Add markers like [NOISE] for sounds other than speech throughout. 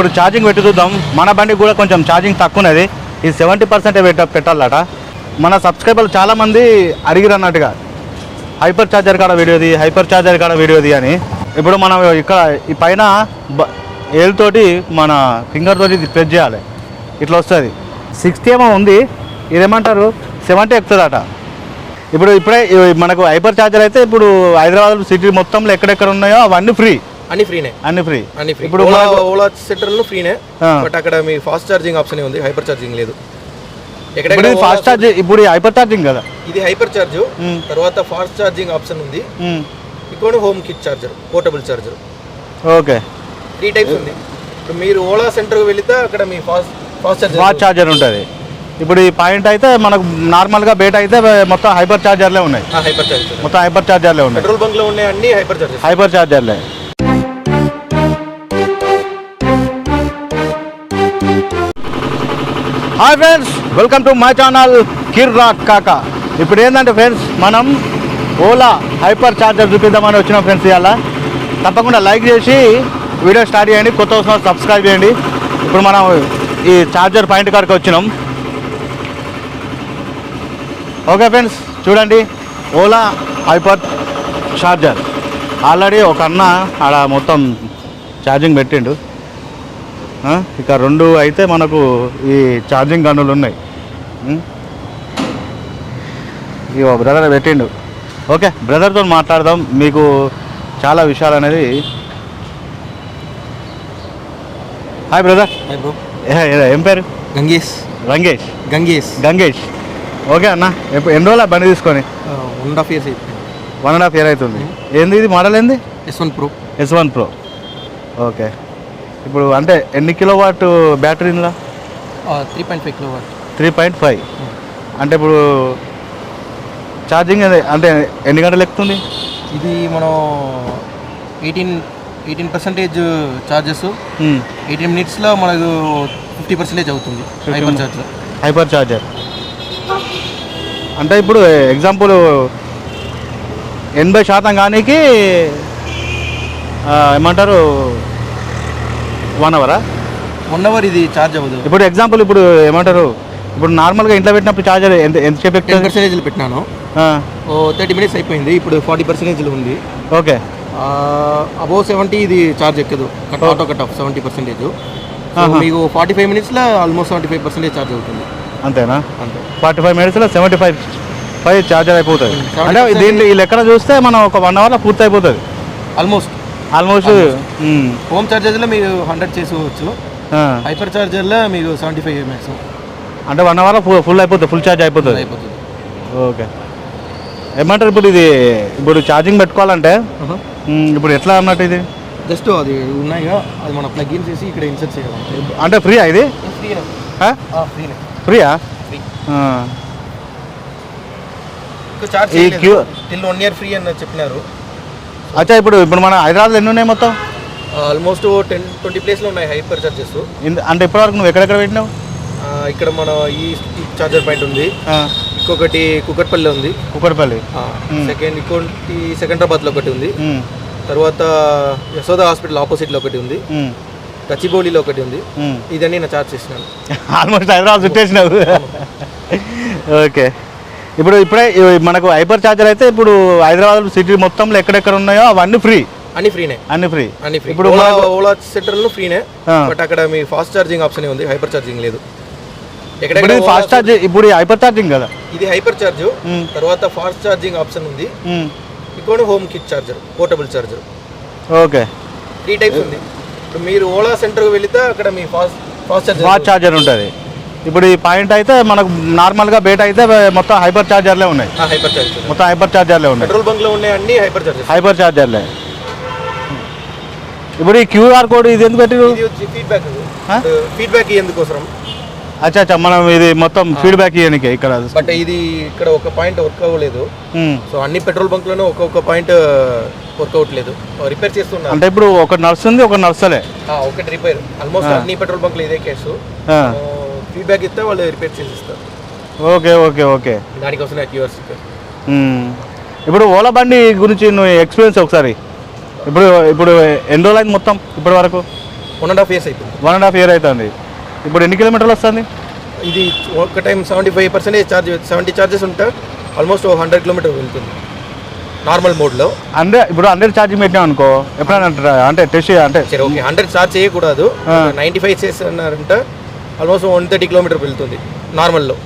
ఇప్పుడు ఛార్జింగ్ పెట్టి చూద్దాం. మన బండికి కూడా కొంచెం ఛార్జింగ్ తక్కువనేది ఇది సెవెంటీ పర్సెంటే పెట్ట పెట్టాలట. మన సబ్స్క్రైబర్లు చాలామంది అడిగిరు అన్నట్టుగా. హైపర్ ఛార్జర్ కాడ వీడియోది హైపర్ ఛార్జర్ కాడ వీడియోది అని. ఇప్పుడు మనం ఇక్కడ ఈ పైన బ- మన ఫింగర్ తోటి ఇది ప్రెస్ చేయాలి. ఇట్లా వస్తుంది. సిక్స్టీ ఏమో ఉంది. ఇదేమంటారు? సెవెంటీ ఎక్కుతుందట ఇప్పుడు ఇప్పుడే మనకు హైపర్ ఛార్జర్ అయితే ఇప్పుడు హైదరాబాద్ సిటీ మొత్తంలో ఎక్కడెక్కడ ఉన్నాయో అవన్నీ ఫ్రీ అన్ని ఫ్రీనే. అన్ని ఫ్రీ. అన్ని ఫ్రీ. ఇప్పుడు ఓలా ఓలా సెంటర్లో ఫ్రీనే. బట్ అక్కడ మీ ఫాస్ట్ ఛార్జింగ్ ఆప్షన్ ఉంది హైపర్ ఛార్జింగ్ లేదు. ఇది ఫాస్ట్ ఛార్జ్ ఇప్పుడు హైపర్ ఛార్జింగ్ కదా. ఇది హైపర్ ఛార్జ్ మ్మ్. తర్వాత ఫాస్ట్ ఛార్జింగ్ ఆప్షన్ ఉంది. ఇంకోటి home kit charger portable charger. Okay. Three types ఉంది. ఇప్పుడు మీరు ఓలా సెంటర్కి వెళితే అక్కడ మీ fast fast charger fast charger ఉంటుంది. ఇప్పుడు ఈ పాయింట్ అయితే మనకు నార్మల్గా బేట అయితే మొత్తం హైపర్ ఛార్జర్లే ఉన్నాయి. Hyper charger. మొత్తం హైపర్ ఛార్జర్లే ఉన్నాయి. పెట్రోల్ బంక్లో ఉన్నాయి అన్ని hyper charges hyper ఛార్జర్లే. Hi friends welcome to my channel కిర్ రాక్ కాకా ఇప్పుడు ఏంటంటే ఫ్రెండ్స్ మనం ఓలా హైపర్ ఛార్జర్ చూపిద్దామని వచ్చినాం ఫ్రెండ్స్ ఇవాళ తప్పకుండా లైక్ చేసి వీడియో స్టార్ట్ చేయండి కొత్త వస్తున్న సబ్స్క్రైబ్ చేయండి. ఇప్పుడు మనం ఈ ఛార్జర్ పాయింట్ కాడికి వచ్చినాం. ఓకే ఫ్రెండ్స్ చూడండి ఓలా హైపర్ ఛార్జర్ ఆల్రెడీ ఒక అన్న ఆడ మొత్తం ఛార్జింగ్ పెట్టిండు. ఇక రెండు అయితే మనకు ఈ ఛార్జింగ్ గన్నులు ఉన్నాయి? ఇగో బ్రదర్ పెట్టిండు. ఓకే బ్రదర్తో మాట్లాడదాం. మీకు చాలా విషయాలు అనేది హాయ్ బ్రదర్. బ్రో. ఏం పేరు? గంగేష్. రంగేష్. గంగేష్. గంగేష్. ఓకే అన్న ఎన్ని రోజులు బండి తీసుకొని? వన్ అండ్ హాఫ్ ఇయర్స్ అయిపోయింది. వన్ అండ్ హాఫ్ ఇయర్ అవుతుంది. ఏంది ఇది? మోడల్ ఏంది? S one pro S one pro okay. ఇప్పుడు అంటే ఎన్ని కిలో వాట్ బ్యాటరీ ఇందులో? Three point five kilowatt three point five అంటే ఇప్పుడు ఛార్జింగ్ అంటే ఎన్ని గంటలు ఎక్కుతుంది? ఇది మనం eighteen eighteen percentage charges eighteen మినిట్స్లో మనకు ఫిఫ్టీ పర్సెంటేజ్ అవుతుంది హైపర్ ఛార్జర్ హైపర్ ఛార్జర్ అంటే ఇప్పుడు ఎగ్జాంపుల్ ఎనభై శాతం కానీకి ఏమంటారు వన్ అవరా వన్ అవర్ ఇది ఛార్జ్ అవ్వదు. ఇప్పుడు ఎగ్జాంపుల్ ఇప్పుడు ఏమంటారు? ఇప్పుడు నార్మల్గా ఇంట్లో పెట్టినప్పుడు ఛార్జర్ ఎంత ఎంతసేపు టెన్ పర్సెంటేజ్లు పెట్టినాను. ఆ, ఓ థర్టీ మినిట్స్ అయిపోయింది. ఇప్పుడు ఫార్టీ పర్సెంటేజ్లు ఉంది. ఓకే అబౌవ్ సెవెంటీ ఇది ఛార్జ్ ఎక్కదు. Cut auto cut off seventy percentage. మీకు ఫార్టీ ఫైవ్ మినిట్స్లో almost seventy five percentage charge అవుతుంది. అంతేనా? అంతే. ఫార్టీ ఫైవ్ మినిట్స్లో సెవెంటీ ఫైవ్ ఫైవ్ ఛార్జర్ అయిపోతుంది అంటే 70% దీంట్లో ఈ లెక్కన చూస్తే మనం ఒక వన్ అవర్లో పూర్తి అయిపోతుంది ఆల్మోస్ట్ ఆల్మోస్ట్ హోమ్ ఛార్జర్లో మీరు హండ్రెడ్ చేసుకోవచ్చు. హైపర్ ఛార్జర్లో మీకు సెవెంటీ ఫైవ్ మ్యాక్స్ అంటే వన్ అవర్లో ఫుల్ అయిపోతుంది ఫుల్ ఛార్జ్ అయిపోతుంది అయిపోతుంది ఓకే ఏమంటారు ఇప్పుడు ఇది ఇప్పుడు ఛార్జింగ్ పెట్టుకోవాలంటే? మ్, ఇప్పుడు ఎట్లా అన్నట్టు ఇది? జస్ట్ అది ఉన్నాయిగా అది మనం ప్లగ్ ఇన్ చేసి ఇక్కడ ఇన్సర్ట్ చేయాలి. అంటే ఫ్రీయా ఇది? ఫ్రీయా? ఈ క్యూ- టిల్ వన్ ఇయర్ ఫ్రీ అని చెప్పినారు. అచ్చా ఇప్పుడు ఇప్పుడు మన హైదరాబాద్లో ఎన్ని ఉన్నాయి మొత్తం? ఆల్మోస్ట్ టెన్ ట్వంటీ ప్లేస్లో ఉన్నాయి హైపర్ ఛార్జెస్ ఇంద- అంటే ఇప్పటివరకు నువ్వు ఎక్కడెక్కడ పెట్టినావు? ఇక్కడ మన ఈ ఛార్జర్ పాయింట్ ఉంది. ఇంకొకటి కుకట్పల్లి ఉంది. కుక్కడపల్లి మ్మ్. సెకండ్ ఇంకోటి సెకండ్రాబాద్లో ఒకటి ఉంది. తర్వాత యశోద హాస్పిటల్ ఆపోజిట్లో ఒకటి ఉంది. గచ్చిబౌలిలో ఒకటి ఉంది. ఇదన్నీ నేను చార్జ్ చేసినాను. [LAUGHS] ఆల్మోస్ట్ హైదరాబాద్ చుట్టేసినావు. ఓకే. ఇప్పుడు ఇప్పుడే మనకు హైపర్ ఛార్జర్ అయితే ఇప్పుడు హైదరాబాద్ సిటీ మొత్తంలో ఎక్కడెక్కడ ఉన్నాయో అవన్నీ ఫ్రీ. అన్ని ఫ్రీనే. అన్ని ఫ్రీ. అన్ని ఫ్రీ. ఇప్పుడు ఓలా సెంటర్లో ఫ్రీనే. బట్ అక్కడ మీ ఫాస్ట్ ఛార్జింగ్ ఆప్షన్ ఉంది హైపర్ ఛార్జింగ్ లేదు. ఇది ఫాస్ట్ ఛార్జ్ ఇప్పుడు ఈ హైపర్ ఛార్జింగ్ కదా. ఇది హైపర్ ఛార్జ్. తర్వాత ఫాస్ట్ ఛార్జింగ్ ఆప్షన్ ఉంది. ఇంకోటి home kit charger portable charger. Okay. Three types ఉంది. ఇప్పుడు మీరు ఓలా సెంటర్కి వెళితే అక్కడ మీ fast fast charger fast charger ఉంటుంది. ఇప్పుడు ఈ పాయింట్ అయితే మనకు నార్మల్గా బేట అయితే మొత్తం హైపర్ ఛార్జర్లే ఉన్నాయి. హైపర్ మొత్తం హైపర్ ఛార్జర్లే ఉన్నాయి. పెట్రోల్ బంక్ ఉన్నాయి అన్ని హైపర్ ఛార్జర్లే ఇప్పుడు ఈ క్యూఆర్ కోడ్ ఇది ఎందుకు పెట్టిరు? వచ్చి ఫీడ్బ్యాక్? ఫీడ్బ్యాక్ ఎందుకోసం అచ్చా అచ్చా మనం ఇది మొత్తం ఫీడ్బ్యాక్ ఇవ్వడానికి ఇక్కడ. బట్ ఇది ఇక్కడ ఒక పాయింట్ వర్క్ అవ్వలేదు. సో అన్ని పెట్రోల్ బంక్లోనే ఒక్కొక్క పాయింట్ వర్క్ అవ్వట్లేదు. రిపేర్ చేస్తున్నారు. అంటే ఇప్పుడు ఒక నడుస్తుంది ఒక నడుస్తలే ఆ, ఒకటి రిపేర్ ఆల్మోస్ట్. అన్ని పెట్రోల్ బంక్లు ఇదే కేసు. ఫీడ్బ్యాక్ ఇస్తే వాళ్ళు రిపేర్ చేసి ఇస్తారు ఓకే ఓకే. ఓకే దానికోసం క్యూఆర్. ఇప్పుడు ఓలా బండి గురించి నువ్వు ఎక్స్పీరియన్స్ ఒకసారి? ఇప్పుడు ఇప్పుడు ఎన్ని రోజులు అయింది మొత్తం ఇప్పటి వరకు? వన్ అండ్ హాఫ్ ఇయర్స్ అయిపోయింది. వన్ అండ్ హాఫ్ ఇయర్ అవుతుంది ఇప్పుడు ఎన్ని కిలోమీటర్లు వస్తుంది? ఇది ఒక time seventy five percentage charge seventy charges ఉంటే ఆల్మోస్ట్ హండ్రెడ్ కిలోమీటర్ వెళ్తుంది. నార్మల్ మోడ్లో హండ్రెడ్ ఇప్పుడు హండ్రెడ్ ఛార్జింగ్ పెట్టినాం అనుకో ఎప్పుడైనా? అంటే టెస్ట్ అంటే సరే ఓకే హండ్రెడ్ ఛార్జ్ చేయకూడదు. నైంటీ ఫైవ్ చేస్తున్నారంటే ఆల్మోస్ట్ వన్ థర్టీ కిలోమీటర్ వెళ్తుంది నార్మల్లో.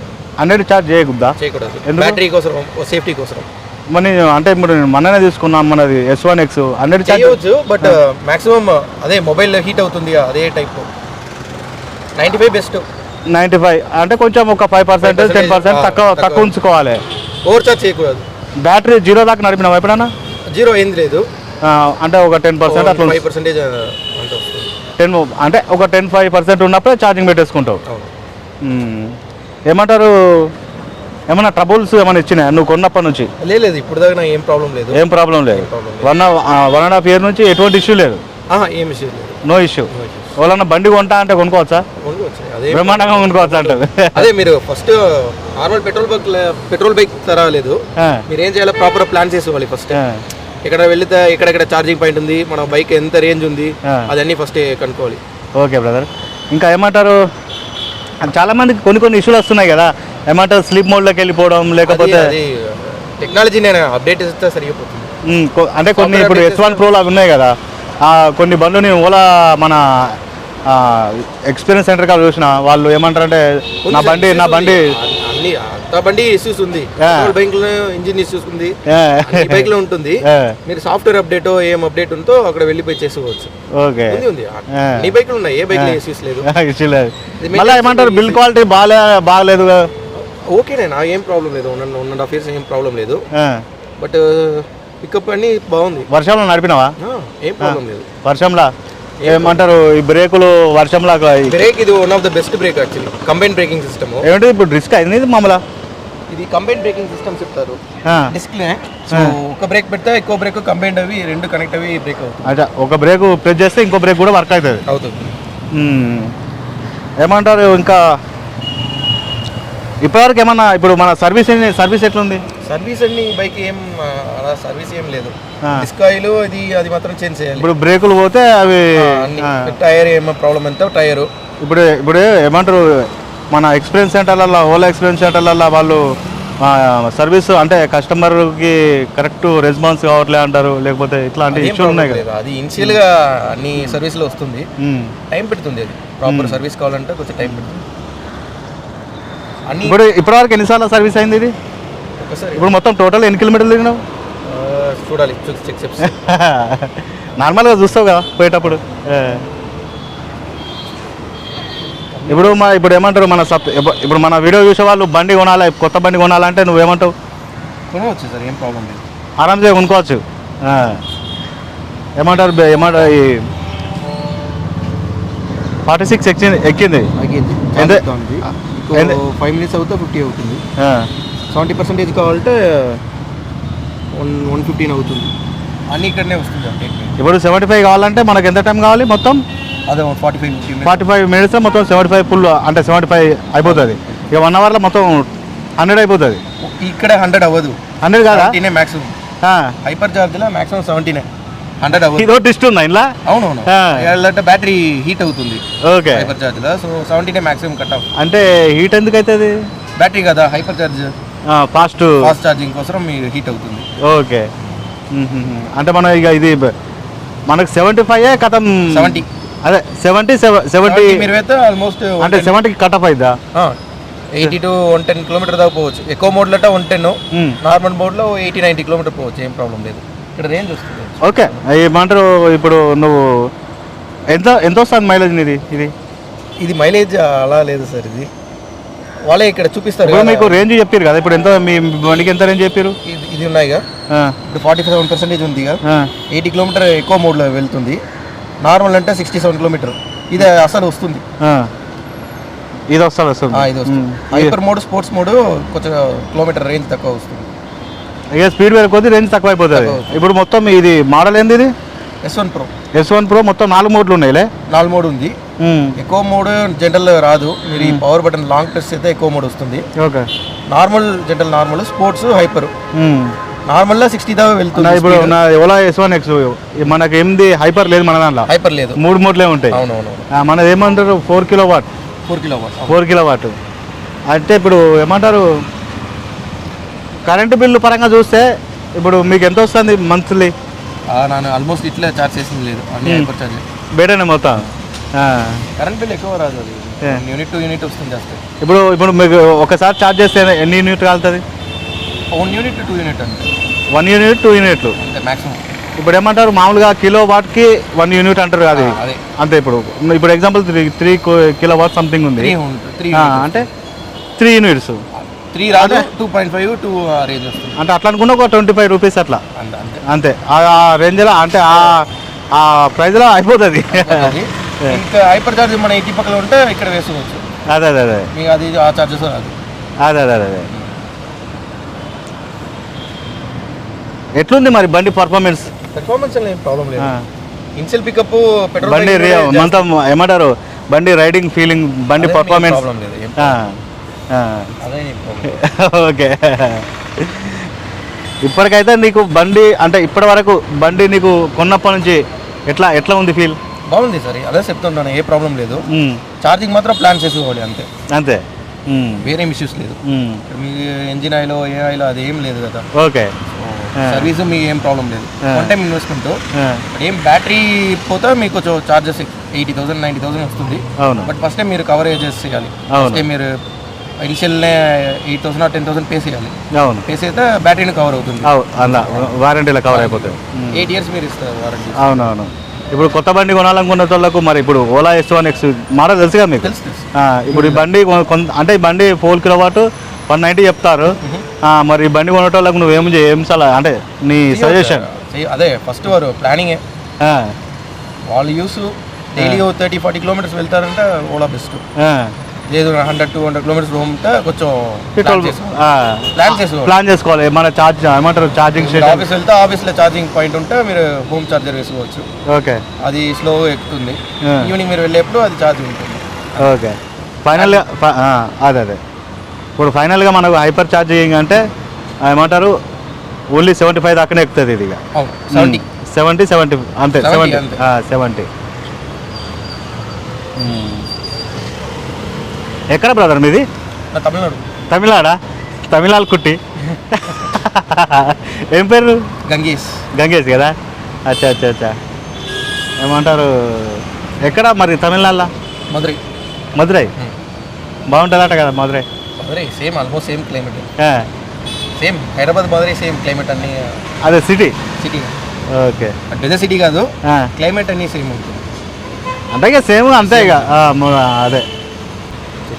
హండ్రెడ్ ఛార్జ్ చేయకూడదు? ఎందుకు? బ్యాటరీ కోసం సేఫ్టీ కోసం మరి అంటే ఇప్పుడు నేను మొన్ననే తీసుకున్నాం మనది S one X hundred charge చేయవచ్చు బట్ మాక్సిమం అదే మొబైల్ హీట్ అవుతుంది అదే type. Ninety five best. Ninety five అంటే కొంచెం ఒక ఫైవ్ పర్సెంట్ టెన్ పర్సెంట్ తక్కువ తక్కువ. తక్కువ ఉంచుకోవాలి. ఓవర్ చార్జ్ చేయకూడదు. బ్యాటరీ జీరో దాకా నడిపినావు ఎప్పుడైనా జీరో ఏంది లేదు. అంటే ఒక టెన్ పర్సెంట్ అట్లా ఫైవ్ పర్సెంటేజ్ టెన్ అంటే ఒక టెన్ ఫైవ్ పర్సెంట్ ఉన్నప్పుడే ఛార్జింగ్ పెట్టేసుకుంటావు. ఏమంటారు? ఏమన్నా ట్రబుల్స్ ఏమైనా ఇచ్చినాయి? నువ్వు కొన్నప్పటి నుంచి? లేదు ఇప్పుడు దాకా నాకు ఏం ప్రాబ్లం లేదు. ఏం ప్రాబ్లం లేదు. One one and half year నుంచి ఎటువంటి ఇష్యూ లేదు. ఏం ఇష్యూ లేదు. No issue. వాళ్ళన్నా బండి కొంటా అంటే కొనుక్కోవచ్చా? బ్రహ్మాండంగా కొనుక్కోవచ్చా అంటారు. అదే మీరు first normal petrol bike petrol bike తరాలేదు మీరు ఏం చేయాలో ప్రాపర్ ప్లాన్ చేసుకోవాలి ఫస్ట్. ఇక్కడ వెళ్తే ఎక్కడెక్కడ ఛార్జింగ్ పాయింట్ ఉంది. మన బైక్ ఎంత రేంజ్ ఉంది. అదన్నీ ఫస్ట్ కనుక్కోవాలి. ఓకే బ్రదర్ ఇంకా ఏమంటారు చాలా మందికి కొన్ని కొన్ని ఇష్యూలు వస్తున్నాయి కదా. ఏమంటారు స్లీప్ మోడ్లోకి వెళ్ళిపోవడం లేకపోతే టెక్నాలజీ నేను అప్డేట్ ఇస్తే సరిగిపోతుంది అంటే కొన్ని ఇప్పుడు ఎస్ వన్ ప్రోలు అవి ఉన్నాయి కదా. ఆ, కొన్ని బండ్లు నేను ఓలా మన ఎక్స్పీరియన్స్ సెంటర్ కాదు చూసిన వాళ్ళు ఏమంటారంటే నా బండి నా బండి అన్ని అంత బండి ఇష్యూస్ ఉంది. బైక్లో ఇంజిన్ ఇష్యూస్ ఉంది. బైక్లో ఉంటుంది. మీరు సాఫ్ట్వేర్ అప్డేట్ ఏం అప్డేట్ ఉందో అక్కడ వెళ్ళిపోయి చేసుకోవచ్చు ఓకే. ఉంది. అన్ని బైక్లు ఉన్నాయి. ఏ బైక్లో ఇష్యూస్ లేదు. ఇష్యూ లేదు. మళ్ళీ ఏమంటారు? బిల్. క్వాలిటీ బాగాలే బాగలేదు. ఓకేనే నా ఏం ప్రాబ్లం లేదు. One and one and half years ఏం ప్రాబ్లం లేదు. బట్ పికప్ అన్ని బాగుంది. వర్షంలో నడిపినావా? ఏం ప్రాబ్లం లేదు. వర్షంలో? ఏమంటారు ఈ బ్రేకులు వర్షంలో బ్రేక్ ఇది one of the best brake actually combine braking system ఏమిటి ఇప్పుడు రిస్క్ అయింది ఇది మామూలు? ఇది కంబైన్ బ్రేకింగ్ సిస్టమ్ చెప్తారు. డిస్ప్లే సో ఒక బ్రేక్ పెడితే ఎక్కువ బ్రేక్ కంబైన్డ్ అవి రెండు కనెక్ట్ అవి బ్రేక్ అవుతుంది. అచ్చా ఒక బ్రేక్ ప్రెస్ చేస్తే ఇంకో బ్రేక్ కూడా వర్క్ అవుతుంది. అవుతుంది. ఏమంటారు ఇంకా ఇప్పటివరకు ఏమన్నా ఇప్పుడు మన సర్వీస్ సర్వీస్ ఎట్లుంది? సర్వీస్ అన్ని బైక్ ఏం అలా సర్వీస్ ఏం లేదు. డిస్క్ ఆయిల్ అది అది మాత్రం చేంజ్ చేయాలి. ఇప్పుడు బ్రేకులు పోతే అవి టైర్ ఏమో ప్రాబ్లం ఎంత టైర్. ఇప్పుడు ఇప్పుడు ఏమంటారు మన ఎక్స్పీరియన్స్ సెంటర్లలో ఓలా ఎక్స్పీరియన్స్ సెంటర్లలో వాళ్ళు సర్వీస్ అంటే కస్టమర్కి కరెక్ట్ రెస్పాన్స్ కావట్లే అంటారు లేకపోతే ఇట్లాంటి ఇష్యూలు ఉన్నాయి కదా. అది ఇనిషియల్గా అన్ని సర్వీస్లో వస్తుంది. టైం పెడుతుంది అది. ప్రాపర్ సర్వీస్ కావాలంటే కొంచెం టైం పెడుతుంది. ఇప్పుడు ఇప్పటివరకు ఎన్నిసార్లు సర్వీస్ అయింది ఇది? ఇప్పుడు మొత్తం టోటల్ ఎన్ని కిలోమీటర్లు తిరిగినావు? చూడాలి నార్మల్గా [LAUGHS] చూస్తావు కదా పోయేటప్పుడు. ఇప్పుడు మా ఇప్పుడు ఏమంటారు మన సబ్ ఇప్పు- ఇప్పుడు మన వీడియో చూసే వాళ్ళు బండి కొనాలి కొత్త బండి కొనాలంటే నువ్వేమంటావు? కొనవచ్చు సార్ ఏం ప్రాబ్లం లేదు. ఆరామ్సే కొనుక్కోవచ్చు. ఏమంటారు ఏమంటారు ఈ ఫార్టీ సిక్స్ ఎక్కింది ఎక్కింది. ఎంత? ఫైవ్ మినిట్స్ అవుతా ఫిఫ్టీ అవుతుంది. ఆ. సెవెంటీ పర్సెంటేజ్ కావాలంటే వన్ వన్ ఫిఫ్టీన్ అవుతుంది. అన్ని ఇక్కడనే వస్తుంది అప్డేట్ ఇప్పుడు సెవెంటీ ఫైవ్ కావాలంటే మనకి ఎంత టైం కావాలి మొత్తం? అదే forty five fifty forty five మినిట్స్లో మొత్తం సెవెంటీ ఫైవ్ ఫుల్ అంటే సెవెంటీ ఫైవ్ అయిపోతుంది. ఇక వన్ అవర్లో మొత్తం హండ్రెడ్ అయిపోతుంది. ఇక్కడ హండ్రెడ్ అవ్వదు. హండ్రెడ్ కాదా? మ్యాక్సిమం ఆ. హైపర్ చార్జ్లో మ్యాక్సిమం సెవెంటీనే హండ్రెడ్ అవ్వదు. ఇదో డిస్ట్ ఉందా ఇలా అవునవును. అంటే బ్యాటరీ హీట్ అవుతుంది. ఓకే. హైపర్ చార్జ్లో సో సెవెంటీనే మ్యాక్సిమం కట్ ఆఫ్. అంటే హీట్ ఎందుకు అవుతుంది? బ్యాటరీ కదా hyper charge fast. Fast charging కోసం మీరు హీట్ అవుతుంది. ఓకే. అంటే మనం ఇక ఇది మనకు సెవెంటీ ఫైవ్ కథం సెవెంటీ. అదే సెవెంటీ సెవెంటీ ఆల్మోస్ట్ అంటే సెవెంటీకి cut off అయిద్దా? Eighty to one ten kilometer దాకా పోవచ్చు. ఎక్కువ మోడ్లో వన్ టెన్. నార్మల్ మోడ్లో ఎయిటీ నైంటీ కిలోమీటర్ పోవచ్చు. ఏం ప్రాబ్లం లేదు. ఇక్కడ రేంజ్ వస్తుంది ఓకే ఏమంటారు ఇప్పుడు నువ్వు ఎంత ఎంత వస్తుంది మైలేజ్ నీది? ఇది? ఇది మైలేజ్ అలా లేదు సార్ ఇది. వాళ్ళే ఇక్కడ చూపిస్తారు. మీకు రేంజ్ చెప్పారు కదా? ఇప్పుడు ఎంత మీ బండికి ఎంత రేంజ్ చెప్పారు ఇది- ఇది ఉన్నాయిగా. ఆ, ఇప్పుడు ఫార్టీ సెవెన్ పర్సెంటేజ్ ఉందిగా. ఆ, ఎయిటీ కిలోమీటర్ ఎక్కువ మోడ్లో వెళ్తుంది. నార్మల్ అంటే సిక్స్టీ సెవెన్ కిలోమీటర్ ఇది అసలు వస్తుంది. ఆ. ఇది వస్తుంది ఇది వస్తుంది. హైపర్ మోడ్ స్పోర్ట్స్ మోడ్ కొంచెం కిలోమీటర్ రేంజ్ తక్కువ వస్తుంది. ఇక స్పీడ్ వేరే కొద్ది రేంజ్ తక్కువ అయిపోతుంది. ఇప్పుడు మొత్తం ఇది మోడల్ ఏంది ఇది? S one pro S one pro మొత్తం నాలుగు మోడ్లు ఉన్నాయిలే. నాలుగు మోడ్ ఉంది. మ్మ్. ఎక్కువ మోడ్ జనరల్ రాదు. మీరు ఈ పవర్ బటన్ లాంగ్ ప్రెస్ అయితే ఎక్కువ మోడ్ వస్తుంది. Okay normal general normal sports hyper. నార్మల్గా సిక్స్టీ దాకా వెళ్తుంది ఇప్పుడు నా ఓలా ఎస్ వన్ ఎక్స్ మనకి ఏంది? హైపర్ లేదు మన దాంట్లో. హైపర్ లేదు. మూడు మూట్లే ఉంటాయి. అవునవును మనది ఏమంటారు? Four kilowatt four kilowatt four kilowatt అంటే ఇప్పుడు ఏమంటారు? కరెంటు బిల్లు పరంగా చూస్తే ఇప్పుడు మీకు ఎంత వస్తుంది మంత్లీ? నేను ఆల్మోస్ట్ ఇట్లా చార్జ్ చేసింది లేదు. అన్ని. హైపర్ చార్జ్ బేటనే మొత్తం. కరెంట్ బిల్ ఎక్కువ రాదు అది. యూనిట్ టు యూనిట్ వస్తుంది జాస్తి ఇప్పుడు ఇప్పుడు మీకు ఒకసారి ఛార్జ్ చేస్తే ఎన్ని యూనిట్ కాలుతుంది? వన్ యూనిట్ టూ యూనిట్ అంతే. వన్ యూనిట్ టూ యూనిట్లు అంతే మాక్సిమం ఇప్పుడు ఏమంటారు? మామూలుగా కిలో వాట్కి వన్ యూనిట్ అంటారు అది. అంతే ఇప్పుడు. ఇప్పుడు example three three kilowatt something ఉంది. అంటే త్రీ యూనిట్స్ త్రీ రాదు. Two point five two range వస్తుంది. అంటే అట్లా అనుకున్న ఒక ట్వంటీ ఫైవ్ రూపీస్ అట్లా. అంతే ఆ రేంజ్లో అంటే ఆ ఆ ప్రైజ్లో అయిపోతుంది. అది ఇంకా హైపర్ చార్జ్ మన ఇంటి పక్కన ఉంటే ఇక్కడ వేసుకోవచ్చు. అదే అదే అదే. మీకు అది ఆ చార్జెస్ రాదు. అదే అదే అదే ఎట్లుంది మరి బండి పర్ఫార్మెన్స్ పెర్ఫార్మెన్స్ ఏం ప్రాబ్లం లేదు. ఇన్షియల్ పికప్ పెట్రోల్ బండి రి- మొత్తం ఏమంటారు? బండి రైడింగ్ ఫీలింగ్ బండి పర్ఫార్మెన్స్ ప్రాబ్లం లేదు. ఓకే. ఇప్పటికైతే నీకు బండి అంటే ఇప్పటి వరకు బండి నీకు కొన్నప్పటి నుంచి ఎట్లా ఎట్లా ఉంది ఫీల్ బాగుంది సార్ అదే చెప్తుంటాను ఏ ప్రాబ్లం లేదు. ఛార్జింగ్ మాత్రం ప్లాన్ చేసుకోవాలి అంతే. అంతే. వేరేం ఇష్యూస్ లేదు. మీ ఇంజిన్ ఆయిల్ ఏ ఆయిల్ అది ఏం లేదు కదా. ఓకే. సర్వీస్ మీకు ఏం ప్రాబ్లం లేదు. వన్ టైం ఇన్వెస్ట్మెంట్ ఏం బ్యాటరీ పోతే మీకు charges eighty thousand ninety thousand వస్తుంది. బట్ ఫస్ట్ టైం మీరు కవరేజెస్ చేయాలి. అవును. ఫస్ట్ టైం మీరు ఇనిషియల్నే eight thousand ten thousand pay చేయాలి. అవును. పే చేస్తే బ్యాటరీని కవర్ అవుతుంది. అవు అలా వారంటీలో కవర్ అయిపోతాయి ఉమ్. ఎయిట్ ఇయర్స్ మీరు ఇస్తారు వారంటీ అవునవును. ఇప్పుడు కొత్త బండి కొనాలనుకున్న వాళ్ళకు మరి ఇప్పుడు ఓలా ఎస్ వన్ ఎక్స్ మరో తెలుసుగా మీకు? ఇప్పుడు ఈ బండి అంటే ఈ బండి four kilowatt one ninety చెప్తారు ఆ, మరి ఈ బండి కొనేటోళ్ళకు నువ్వు ఏం చేయ- ఏం సలహా అంటే నీ సజెషన్ అదే ఫస్ట్ వారు ప్లానింగ్ వాళ్ళు use daily thirty forty kilometers వెళ్తారంటే Ola best లేదు హండ్రెడ్ టూ హండ్రెడ్ కిలోమీటర్స్ ఉంటే కొంచెం పెట్రోల్ ప్లాన్ చేసుకోవాలి. ప్లాన్ చేసుకోవాలి. మన ఛార్జ్ ఏమంటారు ఛార్జింగ్ స్టేషన్ ఆఫీస్ వెళ్తే ఆఫీస్లో ఛార్జింగ్ పాయింట్ ఉంటే మీరు హోమ్ ఛార్జర్ వేసుకోవచ్చు. ఓకే అది స్లో ఎక్కుతుంది. ఈవినింగ్ మీరు వెళ్ళేప్పుడు అది ఛార్జింగ్ ఉంటుంది. ఓకే ఫైనల్గా అదే అదే. ఇప్పుడు ఫైనల్గా మనకు హైపర్ ఛార్జింగ్ అంటే ఏమంటారు ఓన్లీ సెవెంటీ ఫైవ్ దాకానే ఎక్కుతుంది ఇది ఇక. సెవెంటీ సెవెంటీ సెవెంటీ అంతే 70 సెవెంటీ. సెవెంటీ ఎక్కడ బ్రదర్ మీది? తమిళనాడు. తమిళనాడా? తమిళనాడు కుట్టి. ఏం పేరు? గంగేష్. గంగేష్ కదా? అచ్చా అచ్చా అచ్చా. ఏమంటారు? ఎక్కడ మరి తమిళనాడులో? మధురై. మదురై బాగుంటుందట కదా Madurai Madurai same almost same climate. Same Hyderabad Madurai same climate అన్ని అదే సిటీ? సిటీ. ఓకే. పెద్ద సిటీ కాదు. క్లైమేట్ అన్ని సేమ్ ఉంటుంది. అంటే సేమ్ అంతే ఇక. అదే.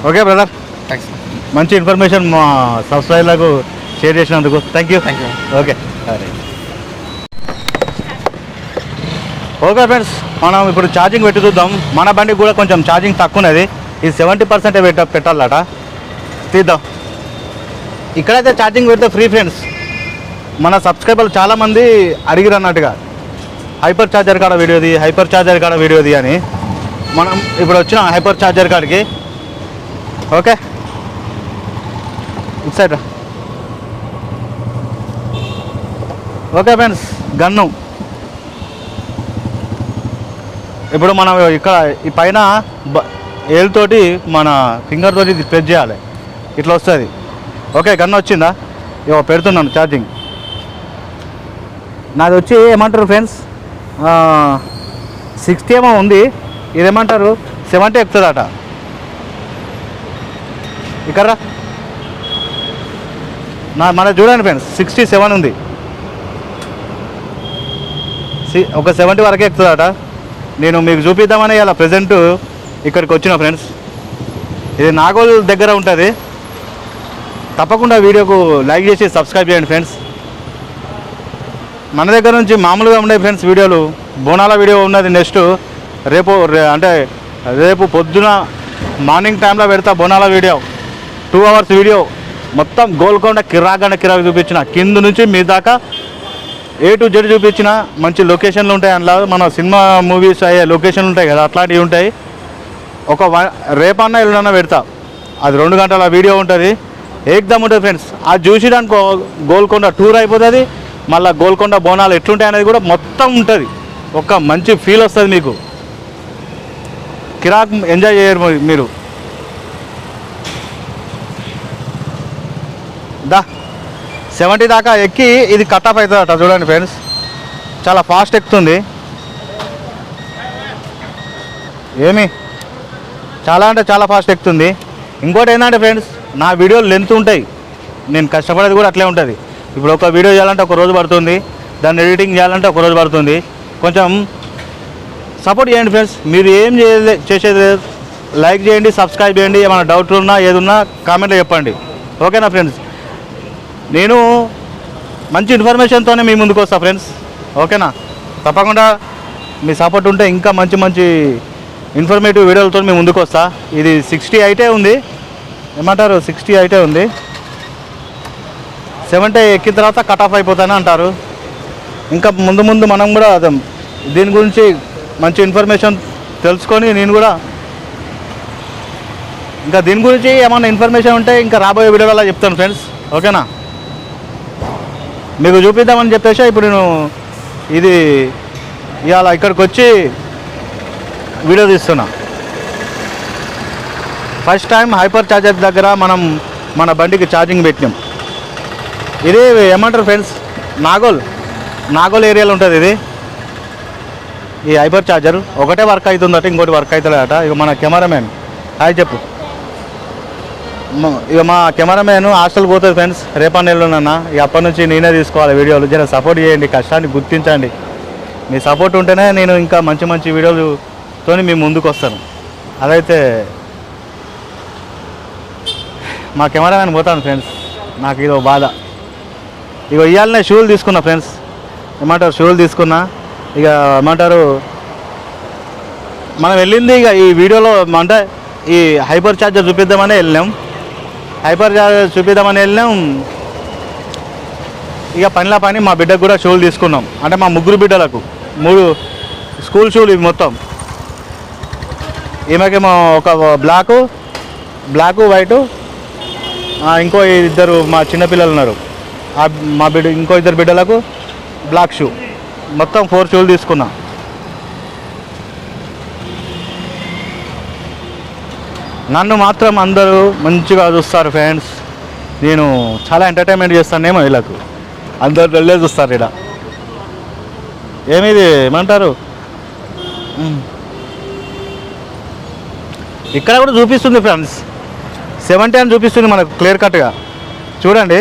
ఓకే బ్రదర్ థ్యాంక్స్ మంచి ఇన్ఫర్మేషన్ మా సబ్స్క్రైబర్లకు షేర్ చేసినందుకు. Thank you thank you okay సరే ఓకే ఫ్రెండ్స్ మనం ఇప్పుడు ఛార్జింగ్ పెట్టి చూద్దాం. మన బండికి కూడా కొంచెం ఛార్జింగ్ తక్కువ ఉన్నది ఇది సెవెంటీ పర్సెంటే పెట్ట పెట్టాలట. తీద్దాం. ఇక్కడైతే ఛార్జింగ్ పెడితే ఫ్రీ ఫ్రెండ్స్ మన సబ్స్క్రైబర్లు చాలామంది అడిగిరు అన్నట్టుగా. హైపర్ ఛార్జర్ కాడ వీడియోది హైపర్ ఛార్జర్ కాడ వీడియోది అని. మనం ఇప్పుడు వచ్చిన హైపర్ ఛార్జర్ కాడికి ఓకే. ఇటు సైడ్ రా. ఓకే ఫ్రెండ్స్ గన్ను. ఇప్పుడు మనం ఇక్కడ ఈ పైన బ- ఏలుతోటి మన ఫింగర్ తోటి ఇది ప్రెస్ చేయాలి. ఇట్లా వస్తుంది. ఓకే గన్ను వచ్చిందా? ఇవో పెడుతున్నాను ఛార్జింగ్. నాది వచ్చి ఏమంటారు ఫ్రెండ్స్? సిక్స్టీ ఏమో ఉంది. ఇదేమంటారు? సెవెంటీ ఎక్కుతుందట ఇక్కడ రా. నా మన చూడండి ఫ్రెండ్స్ సిక్స్టీ సెవెన్ ఉంది. సి- ఒక సెవెంటీ వరకే ఎక్కుతుందట. నేను మీకు చూపిద్దామని ఇలా ప్రజెంట్ ఇక్కడికి వచ్చిన ఫ్రెండ్స్. ఇది నాగోల్ దగ్గర ఉంటుంది. తప్పకుండా వీడియోకు లైక్ చేసి సబ్స్క్రైబ్ చేయండి ఫ్రెండ్స్. మన దగ్గర నుంచి మామూలుగా ఉండే ఫ్రెండ్స్ వీడియోలు బోనాల వీడియో ఉన్నది నెక్స్ట్. రేపు అంటే రేపు పొద్దున మార్నింగ్ టైంలో పెడతా బోనాల వీడియో. టూ అవర్స్ వీడియో మొత్తం గోల్కొండ కిరాగండ కిరాక్ చూపించిన. కింద నుంచి మీ దాకా ఏ టు జెడ్ చూపించిన. మంచి లొకేషన్లు ఉంటాయి అందులో. మన సినిమా మూవీస్ అయ్యే లొకేషన్లు ఉంటాయి కదా అట్లాంటివి ఉంటాయి. ఒక వ రేపన్నా ఎల్లుండన్నా పెడతా. అది రెండు గంటల వీడియో ఉంటుంది. ఏకదమ్ ఉంటుంది ఫ్రెండ్స్ అది చూసిడానికి గోల్కొండ టూర్ అయిపోతుంది. మళ్ళీ గోల్కొండ బోనాలు ఎట్లుంటాయి అనేది కూడా మొత్తం ఉంటుంది. ఒక మంచి ఫీల్ వస్తుంది మీకు. కిరాక్ ఎంజాయ్ చేయరు మరి. దా. సెవెంటీ దాకా ఎక్కి ఇది కట్ అవుతుందట చూడండి ఫ్రెండ్స్. చాలా ఫాస్ట్ ఎక్కుతుంది. ఏమి? చాలా అంటే చాలా ఫాస్ట్ ఎక్కుతుంది. ఇంకోటి ఏంటంటే ఫ్రెండ్స్ నా వీడియోలు లెంత్ ఉంటాయి. నేను కష్టపడేది కూడా అట్లే ఉంటుంది. ఇప్పుడు ఒక వీడియో చేయాలంటే ఒక రోజు పడుతుంది. దాన్ని ఎడిటింగ్ చేయాలంటే ఒక రోజు పడుతుంది. కొంచెం సపోర్ట్ చేయండి ఫ్రెండ్స్. మీరు ఏం చేసేది లేదు. లైక్ చేయండి సబ్స్క్రైబ్ చేయండి. ఏమైనా డౌట్లు ఉన్నా ఏదున్నా కామెంట్లో చెప్పండి. ఓకేనా ఫ్రెండ్స్? నేను మంచి ఇన్ఫర్మేషన్తోనే మీ ముందుకు వస్తా ఫ్రెండ్స్. ఓకేనా? తప్పకుండా మీ సపోర్ట్ ఉంటే ఇంకా మంచి మంచి ఇన్ఫర్మేటివ్ వీడియోలతో మీ ముందుకు వస్తా. ఇది సిక్స్టీ అయితే ఉంది. ఏమంటారు? సిక్స్టీ అయితే ఉంది. సెవెంటీ ఎక్కిన తర్వాత కట్ ఆఫ్ అయిపోతానే అంటారు. ఇంకా ముందు ముందు మనం కూడా దీని గురించి మంచి ఇన్ఫర్మేషన్ తెలుసుకొని నేను కూడా ఇంకా దీని గురించి ఏమన్నా ఇన్ఫర్మేషన్ ఉంటే ఇంకా రాబోయే వీడియోలలో చెప్తాను ఫ్రెండ్స్. ఓకేనా? మీకు చూపిద్దామని చెప్పేసి? ఇప్పుడు నేను ఇది ఇవాళ ఇక్కడికి వచ్చి వీడియో తీస్తున్నా. ఫస్ట్ టైం హైపర్ చార్జర్ దగ్గర మనం మన బండికి ఛార్జింగ్ పెట్టినాం. ఇది ఏమంటారు ఫ్రెండ్స్? నాగోల్. నాగోల్ ఏరియాలో ఉంటుంది ఇది. ఈ హైపర్ ఛార్జర్ ఒకటే వర్క్ అవుతుందట ఇంకోటి వర్క్ అవుతుందట ఇక మన కెమెరామెన్. హాయ్ చెప్పు. ఇక మా కెమెరామ్యాన్ హాస్టల్ పోతుంది ఫ్రెండ్స్. రేపటి నెలలోనన్న ఇక అప్పటి నుంచి నేనే తీసుకోవాలి వీడియోలు. జర సపోర్ట్ చేయండి కష్టాన్ని గుర్తించండి. మీ సపోర్ట్ ఉంటేనే నేను ఇంకా మంచి మంచి వీడియోలతో మీ ముందుకు వస్తాను. అదైతే మా కెమెరామ్యాన్ పోతాను ఫ్రెండ్స్. నాకు ఇదో బాధ. ఇక ఇవాళనే షూలు తీసుకున్నా ఫ్రెండ్స్. ఏమంటారు? షూలు తీసుకున్నా. ఇక ఏమంటారు? మనం వెళ్ళింది ఇక ఈ వీడియోలో అంటే ఈ హైపర్ ఛార్జర్ చూపిద్దామనే వెళ్ళినాం. హైపర్ ఛార్జర్ చూపిద్దామని వెళ్ళినాం. ఇక పనిలా పని మా బిడ్డకు కూడా షూలు తీసుకున్నాం. అంటే మా ముగ్గురు బిడ్డలకు. మూడు స్కూల్ షూలు ఇవి మొత్తం. ఈమెకేమో ఒక బ్లాకు బ్లాకు వైటు. ఇంకో ఇద్దరు మా చిన్నపిల్లలు ఉన్నారు. మా బిడ్డ ఇంకో ఇద్దరు బిడ్డలకు బ్లాక్ షూ. మొత్తం ఫోర్ షూలు తీసుకున్నాం. నన్ను మాత్రం అందరూ మంచిగా చూస్తారు ఫ్రెండ్స్. నేను చాలా ఎంటర్టైన్మెంట్ చేస్తానేమో వీళ్ళకు. అందరు వెళ్ళే చూస్తారు ఇక్కడ ఏమిది ఏమంటారు? ఇక్కడ కూడా చూపిస్తుంది ఫ్రెండ్స్. సెవెంటీ అని చూపిస్తుంది మనకు క్లియర్ కట్గా. చూడండి.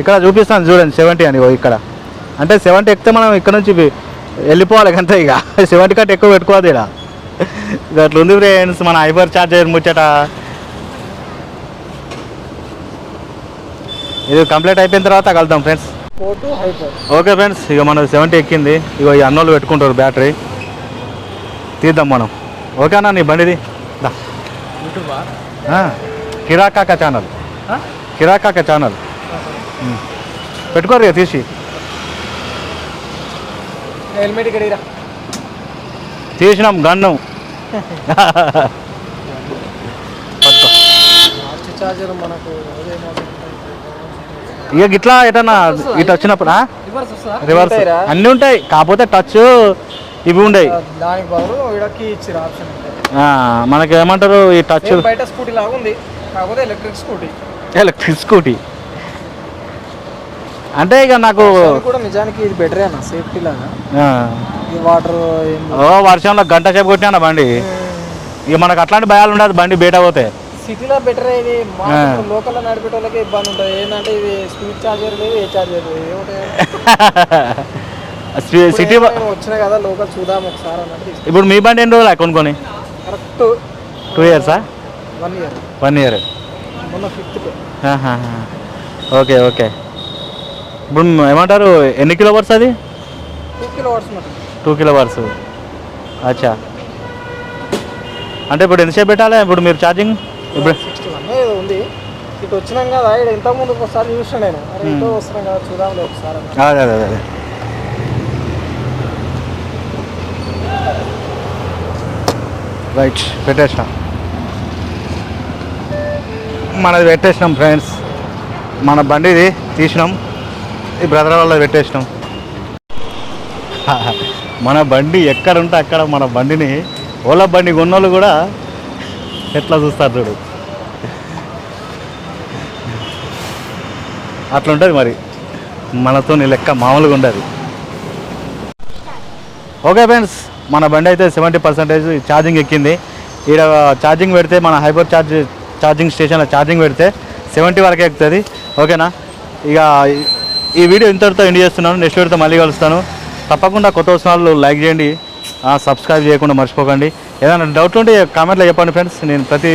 ఇక్కడ చూపిస్తాను చూడండి సెవెంటీ అని ఇక్కడ. అంటే సెవెంటీ ఎక్కితే మనం ఇక్కడ నుంచి వెళ్ళిపోవాలి అంతే ఇక. [LAUGHS] సెవెంటీ కట్ ఎక్కువ పెట్టుకోవద్దు ఇక్కడ అట్లా ఉంది ఫ్రెండ్స్ మన హైపర్ చార్జర్ ముచ్చట. ఇది కంప్లీట్ అయిపోయిన తర్వాత కలుద్దాం ఫ్రెండ్స్. ఓకే ఫ్రెండ్స్ ఇక మనం సెవెంటీ ఎక్కింది. ఇక ఈ అన్నోళ్ళు పెట్టుకుంటారు బ్యాటరీ. తీద్దాం మనం. ఓకేనా నీ బండిది. కిరాకాక ఛానల్. కిరాకాక ఛానల్. పెట్టుకోరు ఇక తీసి. హెల్మెట్ ఇక్కడ తీసినాం గన్ను. ఇక గిట్లా ఎటన్నా ఇటు వచ్చినప్పుడు రివర్స్ అన్నీ ఉంటాయి కాకపోతే టచ్ ఇవి ఆ, మనకి ఏమంటారు ఈ టచ్ బయట స్కూటీ లాగా ఉంది కాకపోతే ఎలక్ట్రిక్ స్కూటీ ఎలక్ట్రిక్ స్కూటీ అంటే ఇక నాకు కూడా నిజానికి ఇది బెటరే అన్న సేఫ్టీ లాగా. వాటర్ ఓ వర్షంలో గంట సేపు కొట్టినా బండి. ఇక మనకు అట్లాంటి భయాలు ఉండదు బండి బయట పోతే. సిటీలో బెటరే ఇది. లోకల్లో నడిపే వాళ్ళకి ఇబ్బంది ఉంటుంది. ఏంటంటే ఇది స్పీడ్ చార్జర్ లేదు ఏ చార్జర్ లేదు. సిటీ బ- నేను వచ్చినా కదా లోకల్ చూద్దాం ఒకసారి అన్నట్టు ఇప్పుడు మీ బండి ఎన్ని రోజులు కొనుక్కొని? కరెక్ట్. టూ ఇయర్సా వన్ ఇయర్ వన్ ఇయర్ మొన్న ఫిఫ్త్ ఓకే ఓకే. ఇప్పుడు ఏమంటారు ఎన్ని కిలో వర్స్ అది? టూ కిలో వాట్స్ మాట టూ కిలో వర్స్ అచ్చా అంటే ఇప్పుడు ఎంతసేపు పెట్టాలి ఇప్పుడు మీరు ఛార్జింగ్ ఇప్పుడు సిక్స్టీ వన్ ఏదో ఉంది. ఇటు వచ్చినాం కదా ఇక్కడ ఇంత ముందు ఒకసారి చూసాను నేను. అరే ఇటో వస్తున్నాం కదా చూద్దాంలే ఒకసారి. అదే అదే అదే రైట్ పెట్టేసిన. మనది పెట్టేసినాం ఫ్రెండ్స్ మన బండిది తీసినాం. ఈ బ్రదర్ వాళ్ళది పెట్టేసినాం. [LAUGHS] మన బండి ఎక్కడ ఉంటే అక్కడ మన బండిని ఓలా బండి కొన్నోళ్ళు కూడా ఎట్లా చూస్తారు చూడు. అట్లా ఉంటుంది మరి. మనతో లెక్క మామూలుగా ఉండదు. ఓకే ఫ్రెండ్స్ మన బండి అయితే సెవెంటీ పర్సెంటేజ్ ఛార్జింగ్ ఎక్కింది. ఈడ ఛార్జింగ్ పెడితే మన హైపర్ ఛార్జ్ ఛార్జింగ్ స్టేషన్లో ఛార్జింగ్ పెడితే సెవెంటీ వరకు ఎక్కుతుంది. ఓకేనా? ఇక ఈ- ఈ వీడియో ఇంతటితో ఎండ్ చేస్తున్నాను. నెక్స్ట్ వీడియోతో మళ్ళీ కలుస్తాను. తప్పకుండా కొత్త వస్తున్నారు లైక్ చేయండి. సబ్స్క్రైబ్ చేయకుండా మర్చిపోకండి. ఏదైనా డౌట్లు ఉంటే కామెంట్లో చెప్పండి ఫ్రెండ్స్ నేను ప్రతి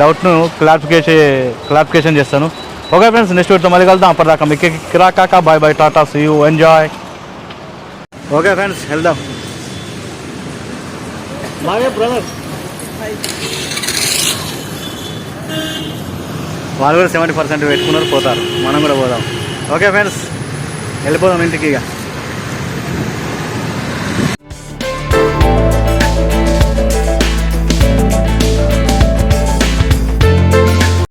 డౌట్ను క్లారిఫికేషన్ క్లారిఫికేషన్ చేస్తాను. ఓకే ఫ్రెండ్స్ నెక్స్ట్ వీడియోతో మళ్ళీ కలుద్దాం. అప్పటిదాకా మీకు కిరాకాక bye bye tata see you enjoy okay friends వెళ్దాం. బ్రదర్ వాళ్ళు కూడా సెవెంటీ పర్సెంట్ పెట్టుకున్నారు పోతారు. మనం కూడా పోదాం. ఓకే ఫ్రెండ్స్ వెళ్ళిపోదాం ఇంటికి ఇక.